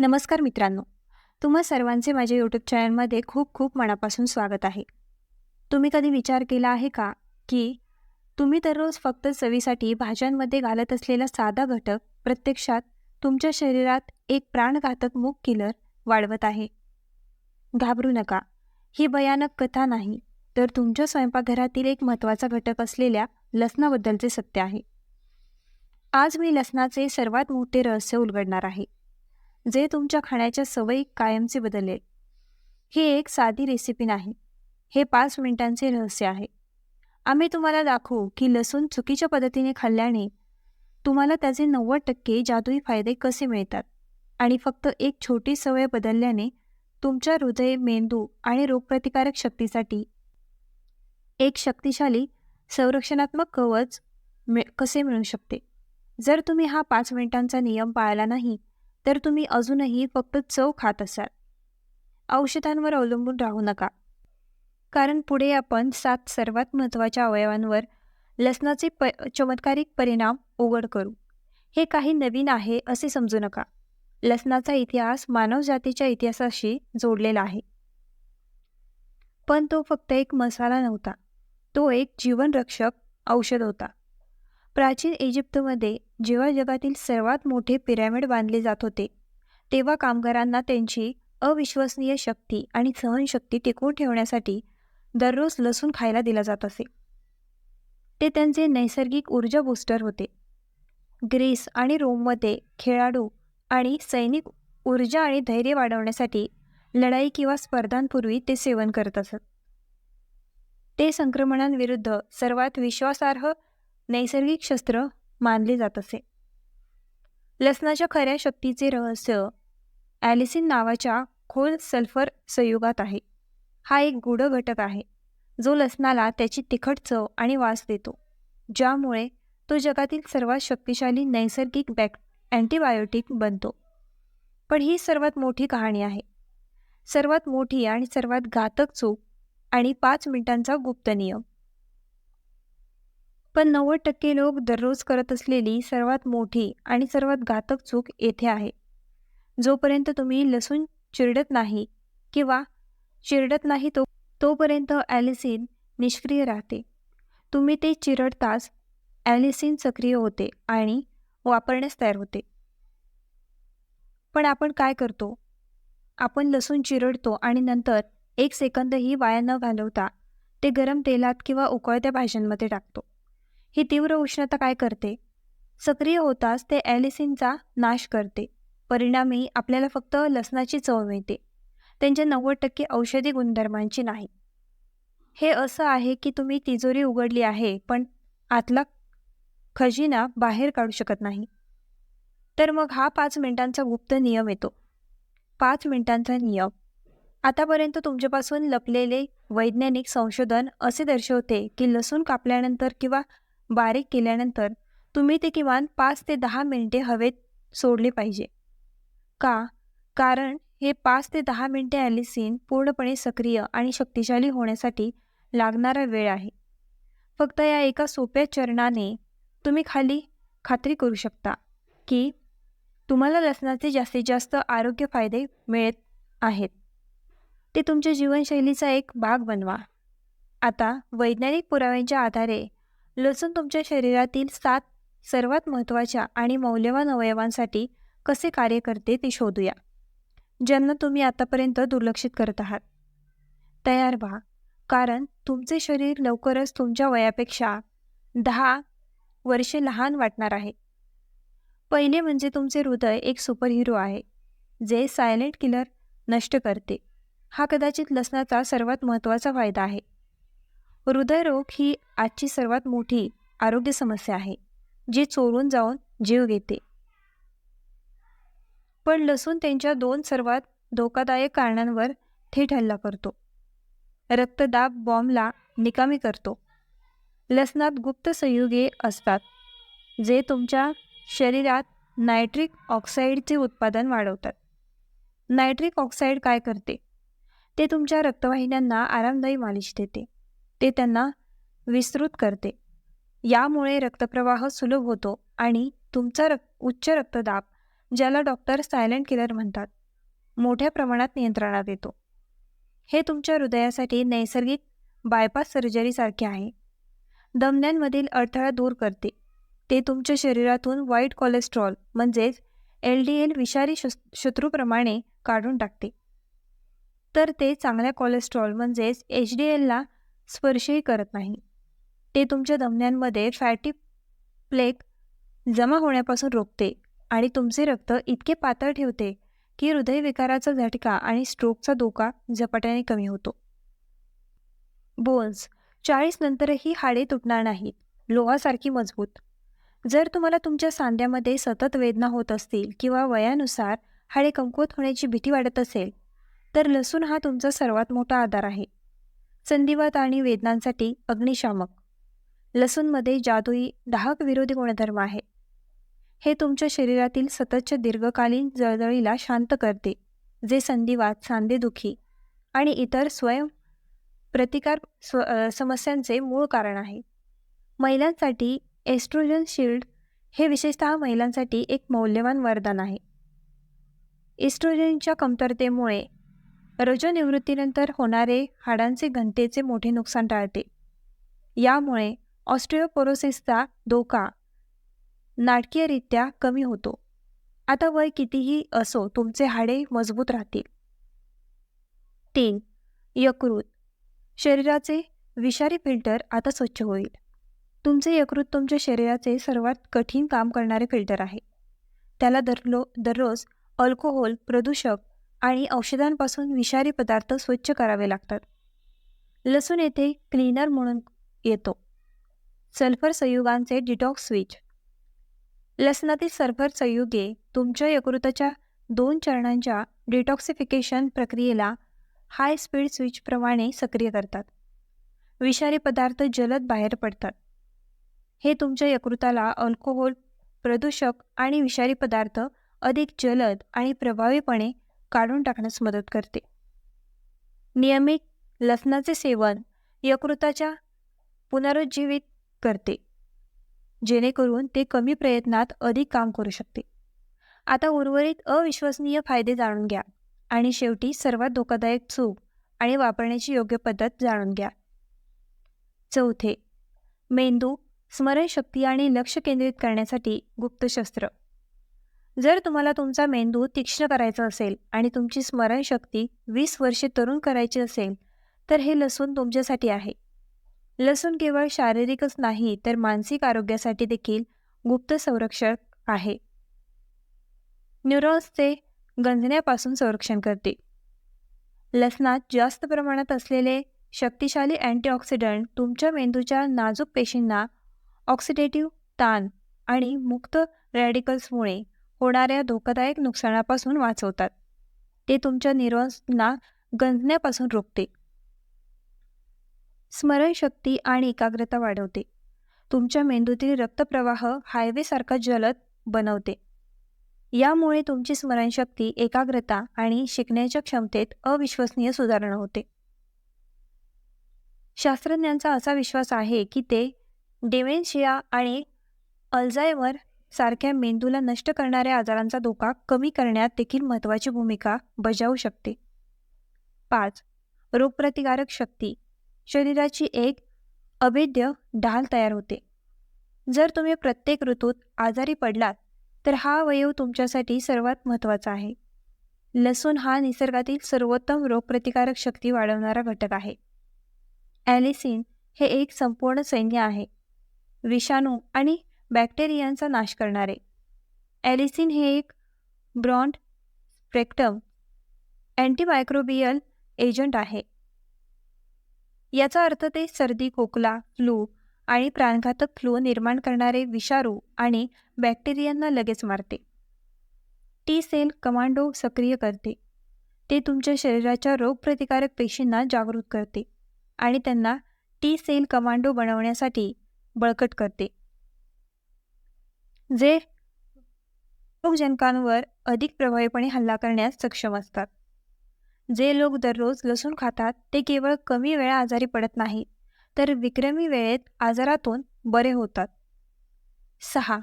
नमस्कार मित्रांनो. तुम्हा सर्वांचे माझ्या यूट्यूब चॅनलमध्ये खूप खूप मनापासून स्वागत आहे. तुम्ही कधी विचार केला आहे का की तुम्ही दररोज फक्त चवीसाठी भाज्यांमध्ये घालत असलेला साधा घटक प्रत्यक्षात तुमच्या शरीरात एक प्राणघातक मूग किलर वाढवत आहे? घाबरू नका. ही भयानक कथा नाही तर तुमच्या स्वयंपाकघरातील एक महत्त्वाचा घटक असलेल्या लसणाबद्दलचे सत्य आहे. आज मी लसणाचे सर्वात मोठे रहस्य उलगडणार आहे. जे तुमच्या खाण्याच्या सवयी कायमचे बदलेल. ही एक साधी रेसिपी नाही. हे पाच मिनिटांचे रहस्य आहे. आम्ही तुम्हाला दाखवू की लसूण चुकीच्या पद्धतीने खाल्ल्याने तुम्हाला त्याचे नव्वद टक्के जादुई फायदे कसे मिळतात आणि फक्त एक छोटी सवय बदलल्याने तुमच्या हृदय मेंदू आणि रोगप्रतिकारक शक्तीसाठी एक शक्तिशाली संरक्षणात्मक कवच मिळ कसे मिळू शकते? जर तुम्ही हा पाच मिनिटांचा नियम पाळला नाही तर तुम्ही अजूनही फक्त चव खात असाल. औषधांवर अवलंबून राहू नका. कारण पुढे आपण सात सर्वात महत्त्वाच्या अवयवांवर लसणाचे प चमत्कारिक परिणाम उघड करू. हे काही नवीन आहे असे समजू नका. लसणाचा इतिहास मानवजातीच्या इतिहासाशी जोडलेला आहे. पण तो फक्त एक मसाला नव्हता. तो एक जीवनरक्षक औषध होता. प्राचीन इजिप्तमध्ये जेव्हा जगातील सर्वात मोठे पिरॅमिड बांधले जात होते तेव्हा कामगारांना त्यांची अविश्वसनीय शक्ती आणि सहनशक्ती टिकवून ठेवण्यासाठी दररोज लसूण खायला दिला जात असे. ते त्यांचे नैसर्गिक ऊर्जा बूस्टर होते. ग्रीस आणि रोममध्ये खेळाडू आणि सैनिक ऊर्जा आणि धैर्य वाढवण्यासाठी लढाई किंवा स्पर्धांपूर्वी ते सेवन करत असत. ते संक्रमणांविरुद्ध सर्वात विश्वासार्ह नैसर्गिक शस्त्र मानले जात असे. लसणाच्या खऱ्या शक्तीचे रहस्य ॲलिसिन नावाच्या खोल सल्फर संयुगात आहे. हा एक गूढ घटक आहे जो लसणाला त्याची तिखट चव आणि वास देतो ज्यामुळे तो जगातील सर्वात शक्तिशाली नैसर्गिक बॅक अँटीबायोटिक बनतो. पण ही सर्वात मोठी कहाणी आहे. सर्वात मोठी आणि सर्वात घातक चूक आणि पाच मिनिटांचा गुप्त नियम. पण नव्वद टक्के लोक दररोज करत असलेली सर्वात मोठी आणि सर्वात घातक चूक येथे आहे. जोपर्यंत तुम्ही लसूण चिरडत नाही किंवा चिरडत नाही तो तोपर्यंत ॲलिसिन निष्क्रिय राहते. तुम्ही ते चिरडताच ॲलिसिन सक्रिय होते आणि वापरण्यास तयार होते. पण आपण काय करतो? आपण लसूण चिरडतो आणि नंतर एक सेकंदही वाया न घालवता ते गरम तेलात किंवा उकळत्या भाज्यांमध्ये टाकतो. ही तीव्र उष्णता काय करते? सक्रिय होताच ते ॲलिसिनचा नाश करते. परिणामी आपल्याला फक्त लसणाची चव मिळते. त्यांच्या नव्वद टक्के औषधी गुणधर्मांची नाही. हे असं आहे की तुम्ही तिजोरी उघडली आहे पण आतला खजिना बाहेर काढू शकत नाही. तर मग हा पाच मिनिटांचा गुप्त नियम येतो. पाच मिनिटांचा नियम. आतापर्यंत तुमच्यापासून लपलेले वैज्ञानिक संशोधन असे दर्शवते की लसूण कापल्यानंतर किंवा बारीक केल्यानंतर तुम्ही ते किमान पाच ते दहा मिनिटे हवेत सोडले पाहिजे. का? कारण हे पाच ते दहा मिनिटे ॲलिसिन पूर्णपणे सक्रिय आणि शक्तिशाली होण्यासाठी लागणारा वेळ आहे. फक्त या एका सोप्या चरणाने तुम्ही खाली खात्री करू शकता की तुम्हाला लसणाचे जास्तीत जास्त आरोग्य फायदे मिळत आहेत. ते तुमच्या जीवनशैलीचा एक भाग बनवा. आता वैज्ञानिक पुराव्यांच्या आधारे लसूण तुमच्या शरीरातील सात सर्वात महत्त्वाच्या आणि मौल्यवान अवयवांसाठी कसे कार्य करते ते शोधूया. ज्यांना तुम्ही आतापर्यंत दुर्लक्षित करत आहात. तयार व्हा. कारण तुमचे शरीर लवकरच तुमच्या वयापेक्षा दहा वर्षे लहान वाटणार आहे. पहिले म्हणजे तुमचे हृदय एक सुपरहिरो आहे जे सायलेंट किलर नष्ट करते. हा कदाचित लसणाचा सर्वात महत्त्वाचा फायदा आहे. हृदयरोग ही आजची सर्वात मोठी आरोग्य समस्या आहे जी चोरून जाऊन जीव घेते. पण लसूण त्यांच्या दोन सर्वात धोकादायक कारणांवर थेट हल्ला करतो. रक्तदाब बॉम्बला निकामी करतो. लसणात गुप्त संयुगे असतात जे तुमच्या शरीरात नायट्रिक ऑक्साईडचे उत्पादन वाढवतात. नायट्रिक ऑक्साईड काय करते? ते तुमच्या रक्तवाहिन्यांना आरामदायी मालिश देते. ते त्यांना विस्तृत करते. यामुळे रक्तप्रवाह सुलभ होतो आणि तुमचा रक् उच्च रक्तदाब ज्याला डॉक्टर सायलेंट किलर म्हणतात मोठ्या प्रमाणात नियंत्रणात येतो. हे तुमच्या हृदयासाठी नैसर्गिक बायपास सर्जरीसारखे आहे. दमन्यांमधील अडथळा दूर करते. ते तुमच्या शरीरातून वाईट कोलेस्ट्रॉल म्हणजेच एल डी एल विषारी शस शत्रूप्रमाणे काढून टाकते. तर ते चांगल्या कोलेस्ट्रॉल म्हणजेच एच डी एलला स्पर्शही करत नाही. ते तुमच्या धमन्यांमध्ये फॅटी प्लेक जमा होण्यापासून रोखते आणि तुमचे रक्त इतके पातळ ठेवते की हृदयविकाराचा झटका आणि स्ट्रोकचा धोका झपाट्याने कमी होतो. बोन्स चाळीस नंतरही हाडे तुटणार नाहीत. लोहासारखी मजबूत. जर तुम्हाला तुमच्या सांध्यामध्ये सतत वेदना होत असतील किंवा वयानुसार हाडे कमकुवत होण्याची भीती वाटत असेल तर लसूण हा तुमचा सर्वात मोठा आधार आहे. संधिवात आणि वेदनांसाठी अग्निशामक. लसूणमध्ये जादुई दाहक विरोधी गुणधर्म आहे. हे तुमच्या शरीरातील सततच्या दीर्घकालीन जळजळीला शांत करते जे संधिवात सांधेदुखी आणि इतर स्वयं प्रतिकार स्व समस्यांचे मूळ कारण आहे. महिलांसाठी एस्ट्रोजन शिल्ड हे विशेषतः महिलांसाठी एक मौल्यवान वरदान आहे. इस्ट्रोजनच्या कमतरतेमुळे रजनिवृत्तीनंतर होणारे हाडांचे घनतेचे मोठे नुकसान टाळते. यामुळे ऑस्ट्रिओपोरोसिसचा धोका नाटकीयरित्या कमी होतो. आता वय कितीही असो तुमचे हाडे मजबूत राहतील. तीन यकृत. शरीराचे विषारी फिल्टर आता स्वच्छ होईल. तुमचे यकृत तुमच्या शरीराचे सर्वात कठीण काम करणारे फिल्टर आहे. त्याला दरलो दररोज अल्कोहोल प्रदूषक आणि औषधांपासून विषारी पदार्थ स्वच्छ करावे लागतात. लसूण येथे क्लीनर म्हणून येतो. सल्फर संयुगांचे डिटॉक्स स्विच. लसणातील सल्फर संयुगे तुमच्या यकृताच्या दोन चरणांच्या डिटॉक्सिफिकेशन प्रक्रियेला हाय स्पीड स्विचप्रमाणे सक्रिय करतात. विषारी पदार्थ जलद बाहेर पडतात. हे तुमच्या यकृताला अल्कोहोल प्रदूषक आणि विषारी पदार्थ अधिक जलद आणि प्रभावीपणे काढून टाकण्यास मदत करते. नियमित लसणाचे सेवन यकृताच्या पुनरुज्जीवित करते जेणेकरून ते कमी प्रयत्नात अधिक काम करू शकते. आता उर्वरित अविश्वसनीय फायदे जाणून घ्या आणि शेवटी सर्वात धोकादायक चूक आणि वापरण्याची योग्य पद्धत जाणून घ्या. चौथे मेंदू स्मरणशक्ती आणि लक्ष केंद्रित करण्यासाठी गुप्तशस्त्र जर तुम्हाला तुमचा मेंदू तीक्ष्ण करायचा असेल आणि तुमची स्मरणशक्ती वीस वर्षे तरुण करायची असेल तर हे लसूण तुमच्यासाठी आहे. लसूण केवळ शारीरिकच नाही तर मानसिक आरोग्यासाठी देखील गुप्त संरक्षक आहे. न्यूरॉन्सचे गंजण्यापासून संरक्षण करते. लसणात जास्त प्रमाणात असलेले शक्तिशाली अँटीऑक्सिडंट तुमच्या मेंदूच्या नाजूक पेशींना ऑक्सिडेटिव्ह ताण आणि मुक्त रॅडिकल्समुळे होणाऱ्या धोकादायक नुकसानापासून वाचवतात. ते तुमच्या न्यूरॉन्सना गंजण्यापासून रोखते. स्मरणशक्ती आणि एकाग्रता वाढवते. तुमच्या मेंदूतील रक्तप्रवाह हायवेसारखा जलद बनवते. यामुळे तुमची स्मरणशक्ती एकाग्रता आणि शिकण्याच्या क्षमतेत अविश्वसनीय सुधारणा होते. शास्त्रज्ञांचा असा विश्वास आहे की ते डेमेन्शिया आणि अल्झायमर सारख्या मेंदूला नष्ट करणाऱ्या आजारांचा धोका कमी करण्यात देखील महत्त्वाची भूमिका बजावू शकते. पाच रोगप्रतिकारक शक्ती. शरीराची एक अभेद्य ढाल तयार होते. जर तुम्ही प्रत्येक ऋतूत आजारी पडलात तर हा अवयव तुमच्यासाठी सर्वात महत्त्वाचा आहे. लसूण हा निसर्गातील सर्वोत्तम रोगप्रतिकारक शक्ती वाढवणारा घटक आहे. ॲलिसिन हे एक संपूर्ण सैन्य आहे. विषाणू आणि बॅक्टेरियांचा नाश करणारे. ॲलिसिन हे एक ब्रॉन्ड स्प्रेक्टम अँटीमायक्रोबियल एजंट आहे. याचा अर्थ ते सर्दी खोकला फ्लू आणि प्राणघातक फ्लू निर्माण करणारे विषाणू आणि बॅक्टेरियांना लगेच मारते. टी सेल कमांडो सक्रिय करते. ते तुमच्या शरीराच्या रोगप्रतिकारक पेशींना जागृत करते आणि त्यांना टी सेल कमांडो बनवण्यासाठी बळकट करते. जे रोगजनकांवर अधिक प्रभावीपणे हल्ला करण्यास सक्षम असतात. जे लोक दररोज लसूण खातात ते केवळ कमी वेळा आजारी पडत नाहीत तर विक्रमी वेळेत आजारातून बरे होतात. सहा.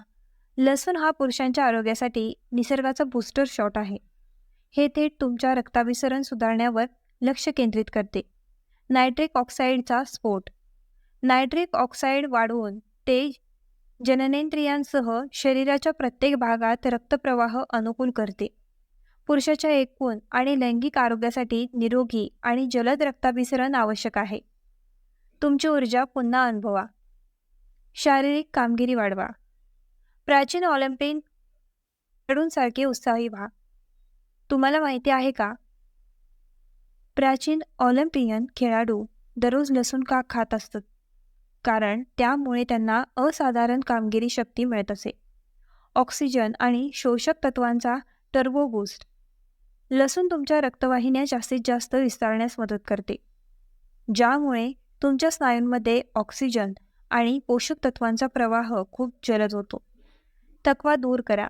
लसूण हा पुरुषांच्या आरोग्यासाठी निसर्गाचा बूस्टर शॉट आहे. हे थेट तुमच्या रक्ताभिसरण सुधारण्यावर लक्ष केंद्रित करते. नायट्रिक ऑक्साईडचा स्फोट नायट्रिक ऑक्साईड वाढवून ते जननेंद्रियांसह शरीराच्या प्रत्येक भागात रक्तप्रवाह अनुकूल करते. पुरुषाच्या एकूण आणि लैंगिक आरोग्यासाठी निरोगी आणि जलद रक्ताभिसरण आवश्यक आहे. तुमची ऊर्जा पुन्हा अनुभवा. शारीरिक कामगिरी वाढवा. प्राचीन ऑलिम्पिक खेळाडूंसारखे उत्साही व्हा. तुम्हाला माहिती आहे का? प्राचीन ऑलिम्पियन खेळाडू दररोज लसूण का खात असतात? कारण त्यामुळे त्यांना असाधारण कामगिरी शक्ती मिळत असे. ऑक्सिजन आणि शोषक तत्वांचा टर्बो बूस्ट लसूण तुमच्या रक्तवाहिन्या जास्तीत जास्त विस्तारण्यास मदत करते. ज्यामुळे तुमच्या स्नायूंमध्ये ऑक्सिजन आणि पोषक तत्वांचा प्रवाह खूप जलद होतो. थकवा दूर करा.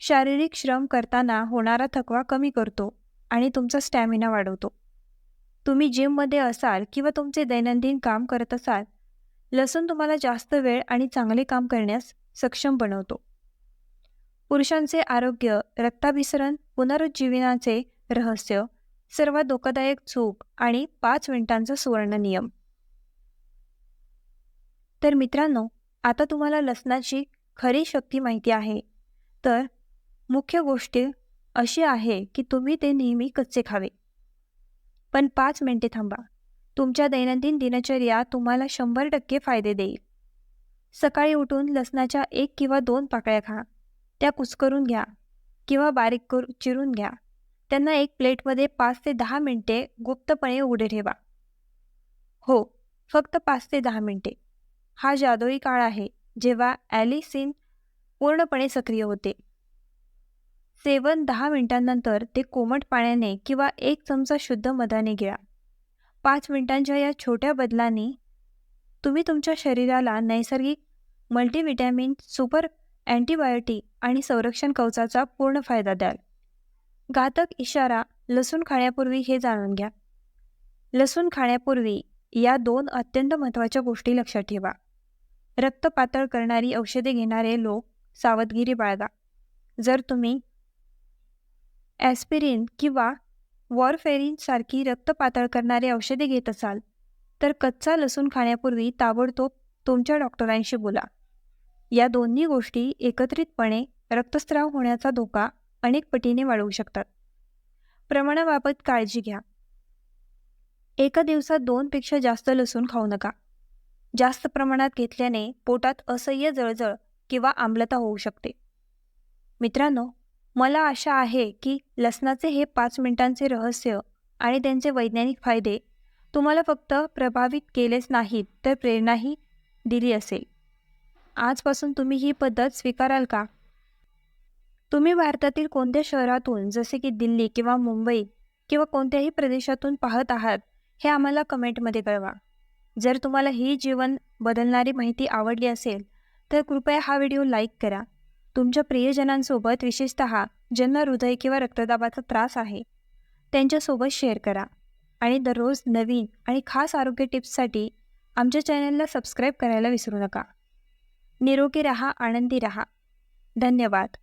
शारीरिक श्रम करताना होणारा थकवा कमी करतो आणि तुमचा स्टॅमिना वाढवतो. तुम्ही जिममध्ये असाल किंवा तुमचे दैनंदिन काम करत असाल लसूण तुम्हाला जास्त वेळ आणि चांगले काम करण्यास सक्षम बनवतो. पुरुषांचे आरोग्य रक्ताभिसरण पुनरुज्जीवनाचे रहस्य सर्वात धोकादायक चूक आणि पाच मिनिटांचा सुवर्ण नियम. तर मित्रांनो आता तुम्हाला लसणाची खरी शक्ती माहिती आहे. तर मुख्य गोष्ट अशी आहे की तुम्ही ते नेहमी कच्चे खावे. पण पाच मिनिटे थांबा. तुमच्या दैनंदिन दिनचर्या तुम्हाला शंभर टक्के फायदे देईल. सकाळी उठून लसणाच्या एक किंवा दोन पाकळ्या खा. त्या कुसकरून घ्या किंवा बारीक करू चिरून घ्या. त्यांना एक प्लेटमध्ये पाच ते दहा मिनिटे गुप्तपणे उघडे ठेवा. हो फक्त पाच ते दहा मिनिटे. हा जादुई काळ आहे जेव्हा ॲलिसिन पूर्णपणे सक्रिय होते. सेवन दहा मिनिटांनंतर ते कोमट पाण्याने किंवा एक चमचा शुद्ध मधाने गिळा पाच मिनिटांच्या या छोट्या बदलांनी तुम्ही तुमच्या शरीराला नैसर्गिक मल्टीव्हिटॅमिन सुपर अँटीबायोटिक आणि संरक्षण कवचाचा पूर्ण फायदा द्याल. घातक इशारा लसूण खाण्यापूर्वी हे जाणून घ्या. लसूण खाण्यापूर्वी या दोन अत्यंत महत्त्वाच्या गोष्टी लक्षात ठेवा. रक्त पातळ करणारी औषधे घेणारे लोक सावधगिरी बाळगा. जर तुम्ही ॲस्पिरिन किंवा वॉरफेरिनसारखी रक्तपातळ रक्त पातळ करणारे औषधे घेत असाल तर कच्चा लसूण खाण्यापूर्वी ताबडतोब तुमच्या डॉक्टरांशी बोला. या दोन्ही गोष्टी एकत्रितपणे रक्तस्राव होण्याचा धोका अनेक पटीने वाढवू शकतात. प्रमाणाबाबत काळजी घ्या. एका दिवसात दोनपेक्षा जास्त लसूण खाऊ नका. जास्त प्रमाणात घेतल्याने पोटात असह्य जळजळ किंवा आम्लता होऊ शकते. मित्रांनो मला आशा आहे की लसणाचे हे पाच मिनिटांचे रहस्य आणि त्यांचे वैज्ञानिक फायदे तुम्हाला फक्त प्रभावित केलेच नाहीत तर प्रेरणाही दिली असेल. आजपासून तुम्ही ही पद्धत स्वीकाराल का? तुम्ही भारतातील कोणत्या शहरातून जसे की दिल्ली किंवा मुंबई किंवा कोणत्याही प्रदेशातून पाहत आहात हे आम्हाला कमेंटमध्ये कळवा. जर तुम्हाला ही जीवन बदलणारी माहिती आवडली असेल तर कृपया हा व्हिडिओ लाईक करा. तुमच्या प्रियजनांसोबत विशेषत ज्यांना हृदय किंवा रक्तदाबाचा त्रास आहे त्यांच्यासोबत शेअर करा. आणि दररोज नवीन आणि खास आरोग्य टिप्ससाठी आमच्या चॅनलला सबस्क्राईब करायला विसरू नका. निरोगी रहा आनंदी रहा. धन्यवाद.